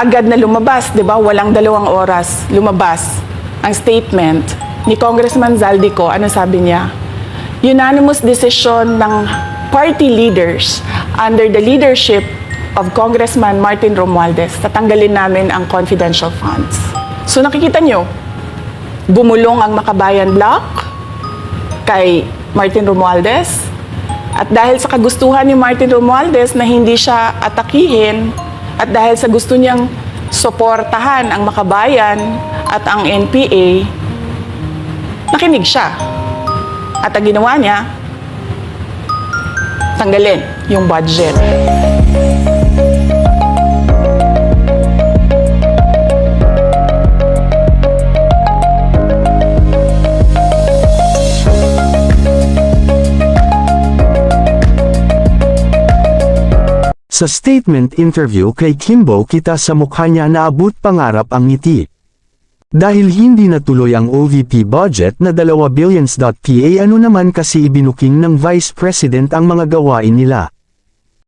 agad na lumabas, di ba? Walang dalawang oras lumabas ang statement ni Congressman Zaldico. Ano sabi niya? Unanimous decision ng party leaders under the leadership of Congressman Martin Romualdez, tatanggalin namin ang confidential funds. So nakikita nyo, bumulong ang Makabayan Block kay Martin Romualdez. At dahil sa kagustuhan ni Martin Romualdez na hindi siya atakihin at dahil sa gusto niyang suportahan ang Makabayan at ang NPA, nakinig siya. At ang ginawa niya, tanggalin yung budget. Sa statement interview kay Kimbo kita sa mukha niya naabot pangarap ang ngiti. Dahil hindi natuloy ang OVP budget na 2 billions. Pa ano naman kasi ibinuking ng Vice President ang mga gawain nila.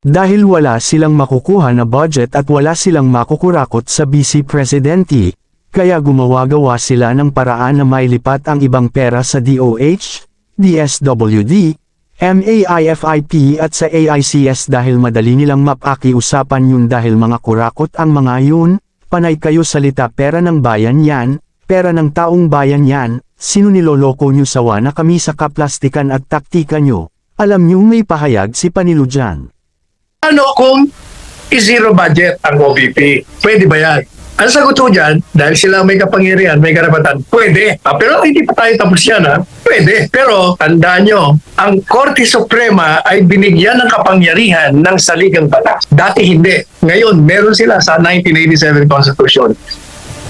Dahil wala silang makukuha na budget at wala silang makukurakot sa Vice Presidente, kaya gumawa-gawa sila ng paraan na mailipat ang ibang pera sa DOH, DSWD, MAIFIP at sa AICS dahil madali nilang mapakiusapan yun dahil mga kurakot ang mga yun, panay kayo salita pera ng bayan yan, pera ng taong bayan yan, sino niloloko nyo sawa na kami sa kaplastikan at taktika nyo, alam nyo may pahayag si Panilo dyan. Ano kung i-zero budget ang OVP? Pwede ba yan? Ang sagot ko dyan, dahil sila may kapangyarihan, may karapatan, pwede. Ah, pero hindi pa tayo tapos yan, ha? Pwede. Pero, tandaan nyo, ang Korte Suprema ay binigyan ng kapangyarihan ng saligang batas. Dati hindi. Ngayon, meron sila sa 1987 Constitution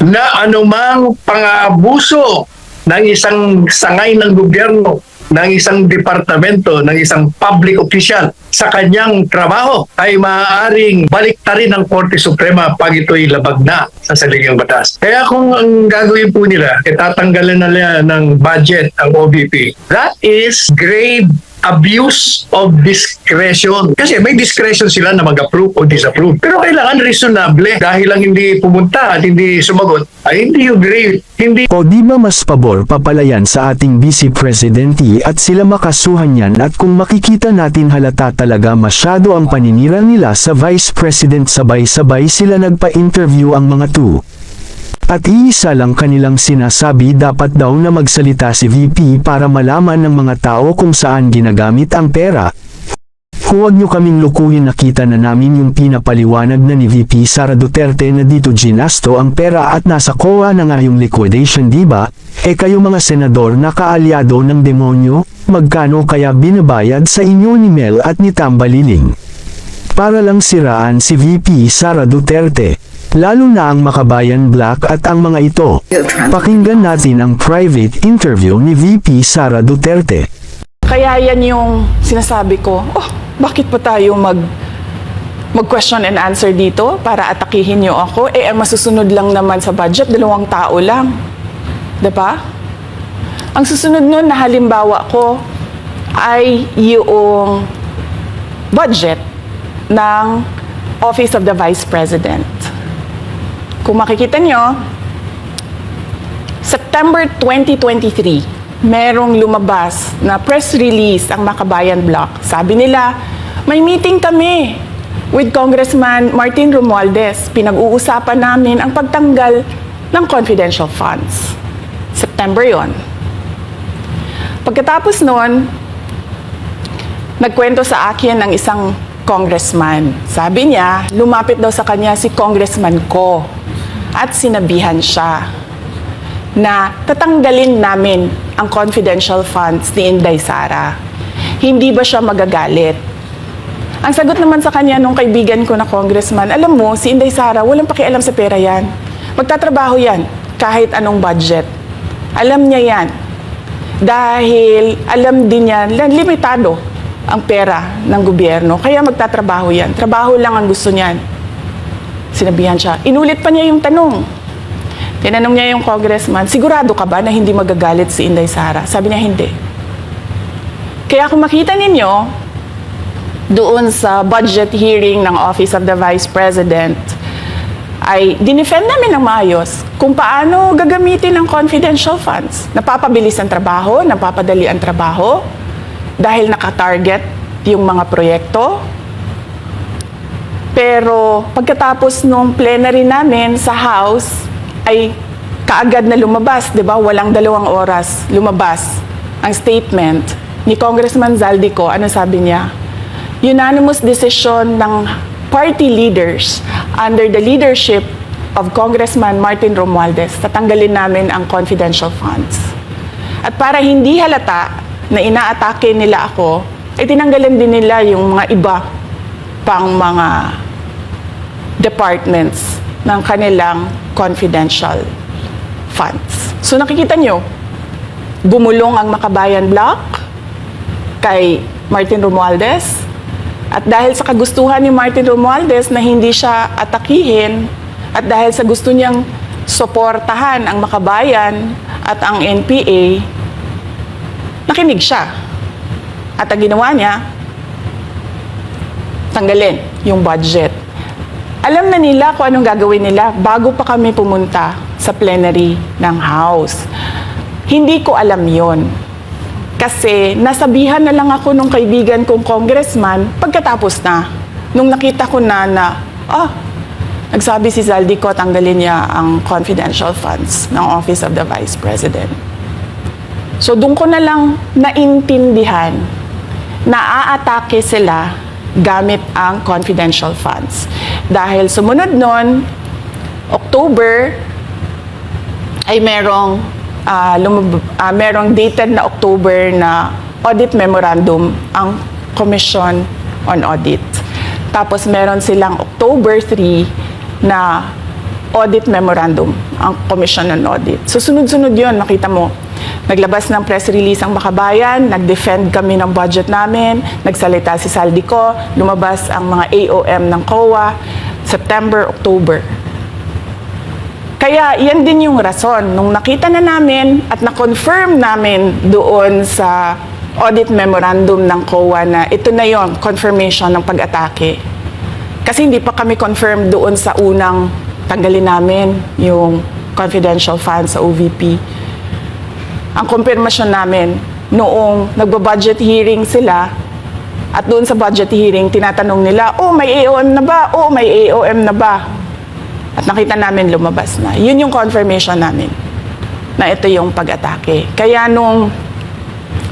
na anumang pang-abuso ng isang sangay ng gobyerno, ng isang departamento, ng isang public official sa kanyang trabaho ay maaaring baliktarin ng Korte Suprema pag ito'y labag na sa saligang batas. Kaya kung ang gagawin po nila, itatanggalan nila ng budget ang OVP, that is grave abuse of discretion. Kasi may discretion sila na mag-approve o disapprove. Pero kailangan reasonable. Dahil lang hindi pumunta at hindi sumagot, ay hindi grave. Hindi O di ba mas pabor papalayan sa ating Vice Presidente at sila makasuhan yan at kung makikita natin halata talaga masyado ang paninira nila sa Vice President sabay-sabay sila nagpa-interview ang mga tu. At iisa lang kanilang sinasabi dapat daw na magsalita si VP para malaman ng mga tao kung saan ginagamit ang pera. Huwag nyo kaming lukuhin nakita na namin yung pinapaliwanag na ni VP Sara Duterte na dito ginasto ang pera at nasa COA na nga yung liquidation diba? E kayo mga senador na kaalyado ng demonyo, magkano kaya binabayad sa inyo ni Mel at ni Tambaliling? Para lang siraan si VP Sara Duterte. Lalo na ang Makabayan Black at ang mga ito. Pakinggan natin ang private interview ni VP Sara Duterte. Kaya yan yung sinasabi ko, oh, bakit pa tayo mag mag question and answer dito para atakihin niyo ako? Eh, ang masusunod lang naman sa budget, dalawang tao lang. ba? Ang susunod nun na halimbawa ko ay yung budget ng Office of the Vice President. Kung makikita nyo, September 2023, merong lumabas na press release ang Makabayan Block. Sabi nila, may meeting kami with Congressman Martin Romualdez. Pinag-uusapan namin ang pagtanggal ng confidential funds. September yon. Pagkatapos noon, nagkwento sa akin ng isang congressman. Sabi niya, lumapit daw sa kanya si congressman ko at sinabihan siya na tatanggalin namin ang confidential funds ni Inday Sara. Hindi ba siya magagalit? Ang sagot naman sa kanya nung kaibigan ko na congressman, alam mo, si Inday Sara, walang pakialam sa pera yan. Magtatrabaho yan, kahit anong budget. Alam niya yan. Dahil alam din niya, na limitado ang pera ng gobyerno. Kaya magtatrabaho yan. Trabaho lang ang gusto niyan. Sinabihan siya. Inulit pa niya yung tanong. Tinanong niya yung congressman, sigurado ka ba na hindi magagalit si Inday Sara? Sabi niya, hindi. Kaya kung makita ninyo, doon sa budget hearing ng Office of the Vice President, ay dinefend namin ng maayos kung paano gagamitin ang confidential funds. Napapabilis ang trabaho, napapadali ang trabaho dahil nakatarget yung mga proyekto. Pero pagkatapos nung plenary namin sa House ay kaagad na lumabas, 'di ba? Walang dalawang oras lumabas ang statement ni Congressman Zaldico. Ano sabi niya? Unanimous decision ng party leaders under the leadership of Congressman Martin Romualdez, tatanggalin namin ang confidential funds. At para hindi halata na inaatake nila ako, ay tinanggalan din nila yung mga iba pang mga departments ng kanilang confidential funds. So nakikita nyo, bumulong ang Makabayan Block kay Martin Romualdez. At dahil sa kagustuhan ni Martin Romualdez na hindi siya atakihin at dahil sa gusto niyang suportahan ang Makabayan at ang NPA, nakinig siya. At ang ginawa niya, tanggalin yung budget. Alam na nila kung anong gagawin nila bago pa kami pumunta sa plenary ng House. Hindi ko alam yon. Kasi nasabihan na lang ako nung kaibigan kong congressman pagkatapos na. Nung nakita ko na na, ah, nagsabi si Zaldico tanggalin niya ang confidential funds ng Office of the Vice President. So doon ko na lang naintindihan na aatake sila gamit ang confidential funds. Dahil sumunod nun, October, ay merong ah, lumab- ah, merong dated na October na audit memorandum ang Commission on Audit. Tapos meron silang October 3 na audit memorandum ang Commission on Audit. So sunod-sunod yun, nakita mo. Naglabas ng press release ang Makabayan, nag-defend kami ng budget namin, nagsalita si Saldico, lumabas ang mga AOM ng COA, September, October. Kaya yan din yung rason. Nung nakita na namin at na-confirm namin doon sa audit memorandum ng COA na ito na yon confirmation ng pag-atake. Kasi hindi pa kami confirm doon sa unang tanggalin namin yung confidential funds sa OVP. Ang confirmation namin noong nagba-budget hearing sila at doon sa budget hearing tinatanong nila, oh may AOM na ba? Oh may AOM na ba? At nakita namin lumabas na. Yun yung confirmation namin na ito yung pag-atake. Kaya nung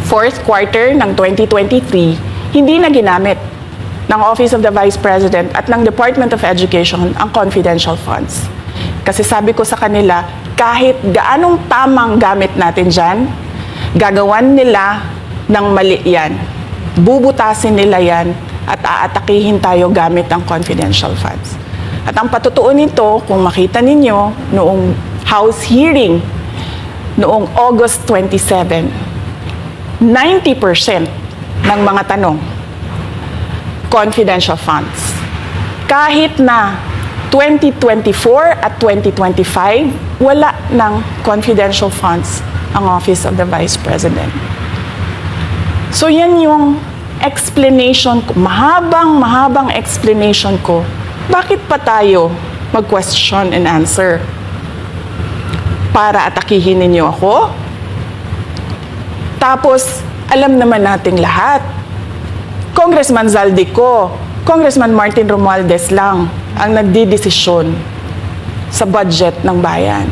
fourth quarter ng 2023, hindi na ginamit ng Office of the Vice President at ng Department of Education ang confidential funds. Kasi sabi ko sa kanila, kahit gaanong tamang gamit natin dyan, gagawan nila ng mali yan. Bubutasin nila yan at aatakihin tayo gamit ang confidential funds. At ang patutuo nito, kung makita ninyo, noong House hearing, noong August 27, 90% ng mga tanong, confidential funds. Kahit na 2024 at 2025, wala ng confidential funds ang Office of the Vice President. So yan yung explanation ko, mahabang mahabang explanation ko, bakit pa tayo mag-question and answer? Para atakihin ninyo ako? Tapos, alam naman nating lahat, Congressman Zaldico, Congressman Martin Romualdez lang ang nagdidesisyon sa budget ng bayan.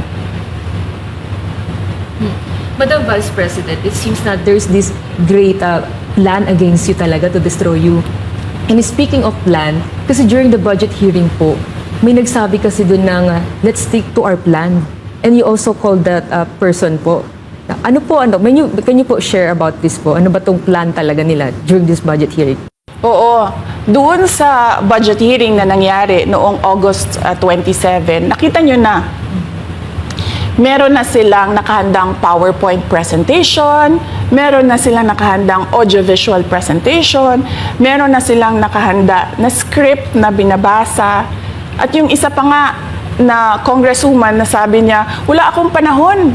Madam Vice President, it seems that there's this great uh, plan against you talaga to destroy you. And speaking of plan, kasi during the budget hearing po, may nagsabi kasi dun ng uh, let's stick to our plan. And you also called that uh, person po. Ano po, ano, can you, can you po share about this po? Ano ba tong plan talaga nila during this budget hearing? Oo. Doon sa budget hearing na nangyari noong August uh, 27, nakita nyo na meron na silang nakahandang PowerPoint presentation, meron na silang nakahandang audiovisual presentation, meron na silang nakahanda na script na binabasa, at yung isa pa nga na congresswoman na sabi niya, wala akong panahon.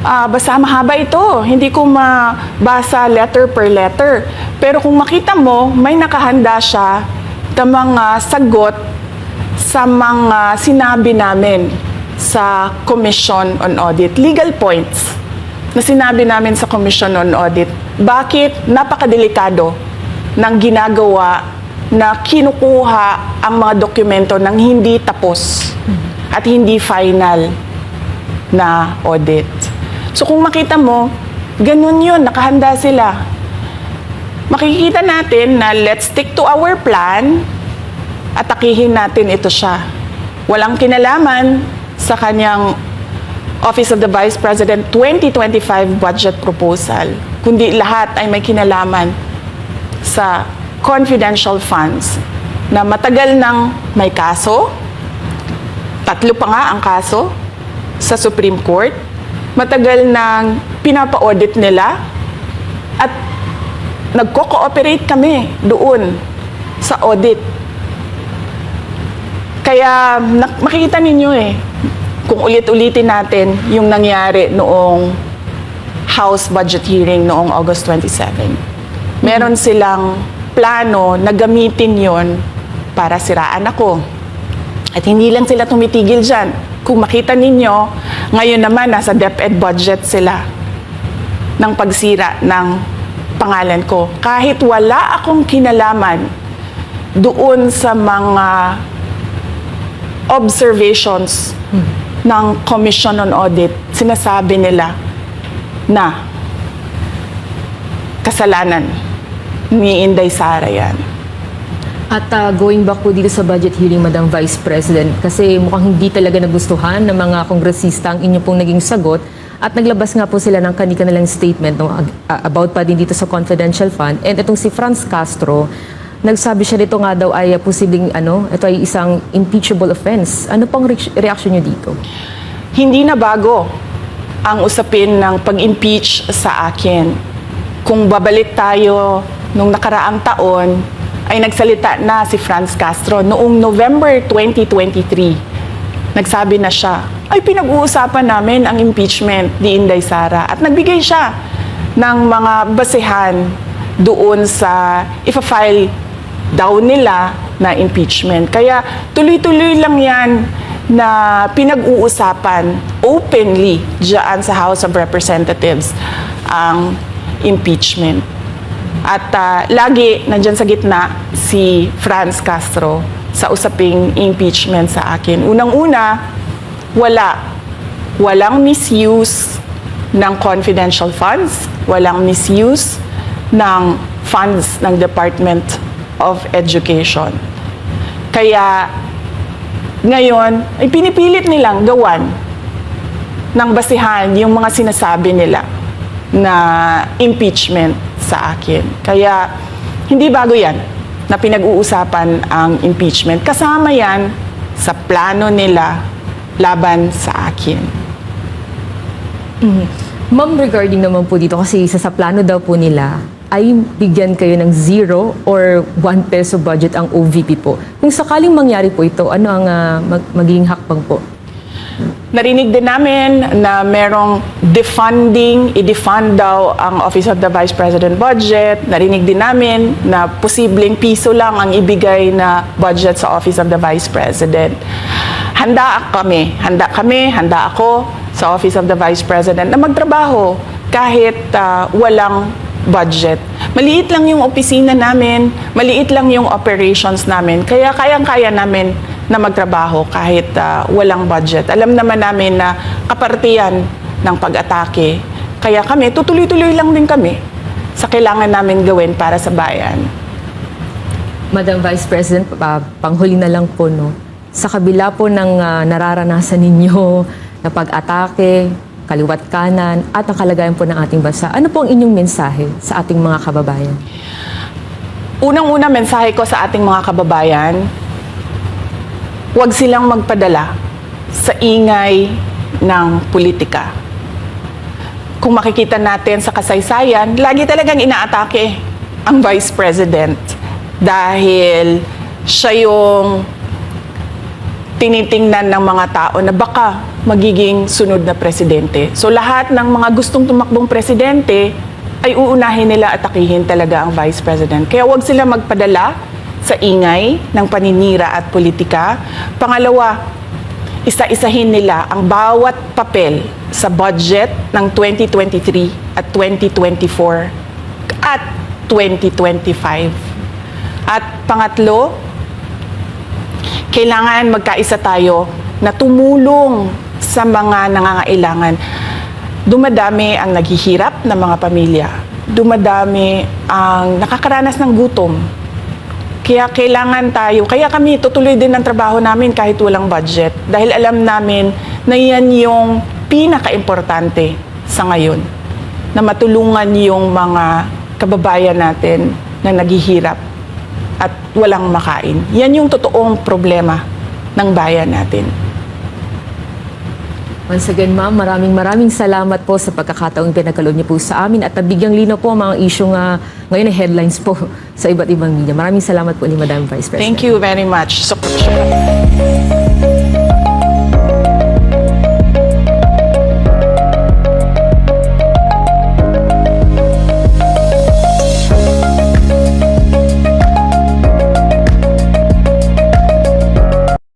Ah, basta mahaba ito. Hindi ko mabasa letter per letter. Pero kung makita mo, may nakahanda siya ng mga sagot sa mga sinabi namin sa Commission on Audit, legal points na sinabi namin sa Commission on Audit, bakit napakadelikado ng ginagawa na kinukuha ang mga dokumento ng hindi tapos at hindi final na audit. So kung makita mo, ganun yun, nakahanda sila. Makikita natin na let's stick to our plan at takihin natin ito siya. Walang kinalaman sa kanyang Office of the Vice President 2025 budget proposal, kundi lahat ay may kinalaman sa confidential funds na matagal nang may kaso, tatlo pa nga ang kaso sa Supreme Court, matagal nang pinapa-audit nila at nagko-cooperate kami doon sa audit. Kaya makikita ninyo eh, kung ulit-ulitin natin yung nangyari noong House budget hearing noong August 27. Meron silang plano na gamitin yon para siraan ako. At hindi lang sila tumitigil dyan. Kung makita ninyo, ngayon naman nasa DepEd budget sila ng pagsira ng pangalan ko. Kahit wala akong kinalaman doon sa mga observations ng Commission on Audit, sinasabi nila na kasalanan ni Inday Sara yan. At ah, going back po dito sa budget hearing, Madam Vice President, kasi mukhang hindi talaga nagustuhan ng mga kongresista ang inyo pong naging sagot at naglabas nga po sila ng kanilang statement no, ah, about pa din dito sa confidential fund. And itong si Franz Castro, nagsabi siya dito nga daw ay ah, posibleng ano, ito ay isang impeachable offense. Ano pang re- reaction niyo dito? Hindi na bago ang usapin ng pag-impeach sa akin. Kung babalik tayo nung nakaraang taon, ay nagsalita na si Franz Castro noong November 2023. Nagsabi na siya, ay pinag-uusapan namin ang impeachment ni Inday Sara. At nagbigay siya ng mga basehan doon sa ifa-file daw nila na impeachment. Kaya tuloy-tuloy lang yan na pinag-uusapan openly dyan sa House of Representatives ang impeachment. At ah, lagi nandyan sa gitna si Franz Castro sa usaping impeachment sa akin. Unang-una, wala. Walang misuse ng confidential funds, walang misuse ng funds ng Department of Education. Kaya ngayon, ay pinipilit nilang gawan ng basihan yung mga sinasabi nila na impeachment sa akin. Kaya hindi bago yan na pinag-uusapan ang impeachment. Kasama yan sa plano nila laban sa akin. Ma'am, regarding naman po dito, kasi isa sa plano daw po nila ay bigyan kayo ng zero or 1 peso budget ang OVP po. Kung sakaling mangyari po ito, ano ang ah, mag- magiging hakbang po? Narinig din namin na merong defunding, i-defund daw ang Office of the Vice President budget. Narinig din namin na posibleng piso lang ang ibigay na budget sa Office of the Vice President. Handa kami, handa kami, handa ako sa Office of the Vice President na magtrabaho kahit ah, walang budget. Maliit lang yung opisina namin, maliit lang yung operations namin, kaya kayang-kaya namin na magtrabaho kahit ah, walang budget. Alam naman namin na kapartiyan ng pag-atake. Kaya kami, tutuloy-tuloy lang din kami sa kailangan namin gawin para sa bayan. Madam Vice President, pa- panghuli na lang po, no? Sa kabila po ng ah, nararanasan ninyo na pag-atake, kaliwat kanan, at ang kalagayan po ng ating bansa, ano po ang inyong mensahe sa ating mga kababayan? Unang-una mensahe ko sa ating mga kababayan, huwag silang magpadala sa ingay ng politika. Kung makikita natin sa kasaysayan, lagi talagang inaatake ang Vice President dahil siya yung tinitingnan ng mga tao na baka magiging sunod na presidente. So lahat ng mga gustong tumakbong presidente ay uunahin nila at atakihin talaga ang vice president. Kaya huwag sila magpadala sa ingay ng paninira at politika. Pangalawa, isa-isahin nila ang bawat papel sa budget ng 2023 at 2024 at 2025. At pangatlo, kailangan magkaisa tayo na tumulong sa mga nangangailangan. Dumadami ang naghihirap ng mga pamilya. Dumadami ang nakakaranas ng gutom. Kaya kailangan tayo, kaya kami tutuloy din ang trabaho namin kahit walang budget. Dahil alam namin na yan yung pinaka-importante sa ngayon. Na matulungan yung mga kababayan natin na naghihirap at walang makain. Yan yung totoong problema ng bayan natin. Once again, ma'am, maraming maraming salamat po sa pagkakataong pinagkaloob niyo po sa amin at nabigyang lino po ang mga issue nga ngayon ay headlines po sa iba't ibang media. Maraming salamat po ni Madam Vice President. Thank you very much. So,